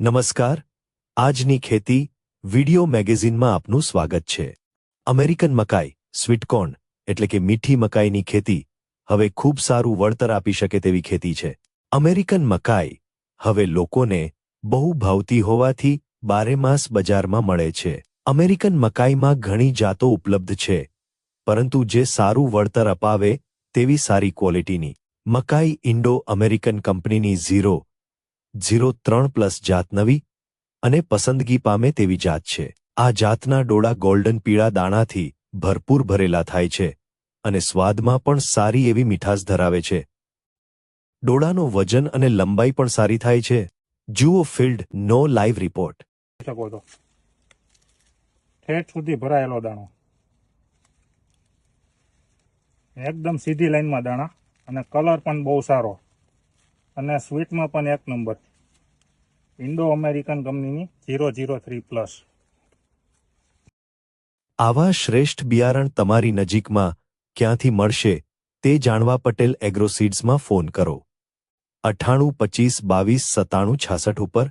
નમસ્કાર. આજની ખેતી વિડિયો મેગેઝિનમાં આપનું સ્વાગત છે. અમેરિકન મકાઈ સ્વીટકોર્ન એટલે કે મીઠી મકાઈની ખેતી, હવે ખૂબ સારું વળતર આપી શકે તેવી ખેતી છે. અમેરિકન મકાઈ હવે લોકોને બહુ ભાવતી હોવાથી બારેમાસ બજારમાં મળે છે. અમેરિકન મકાઈમાં ઘણી જાતો ઉપલબ્ધ છે, પરંતુ જે સારું વળતર અપાવે તેવી સારી ક્વોલિટીની. મકાઈ ઇન્ડો અમેરિકન કંપનીની ઝીરો ઝીરો ત્રણ પ્લસ જાત નવી અને પસંદગી પામે તેવી જાત છે. આ જાતના ડોળા ગોલ્ડન પીળા દાણાથી ભરપૂર ભરેલા થાય છે અને સ્વાદમાં પણ સારી એવી મીઠાશ ધરાવે છે. ડોળાનો વજન અને લંબાઈ પણ સારી થાય છે. જુઓ ફિલ્ડ નો લાઈવ રિપોર્ટ. સુધી ભરાયેલો દાણો. એકદમ સીધી લાઈનમાં દાણા અને કલર પણ બહુ સારો. અને સ્વીટમાં પણ એક નંબર. ઇન્ડો અમેરિકન કંપનીની ઝીરો ઝીરો થ્રી પ્લસ. આવા શ્રેષ્ઠ બિયારણ તમારી નજીકમાં ક્યાંથી મળશે તે જાણવા પટેલ એગ્રોસીડ્સમાં ફોન કરો. અઠ્ઠાણું, પચીસ, બાવીસ, સત્તાણું, છાસઠ ઉપર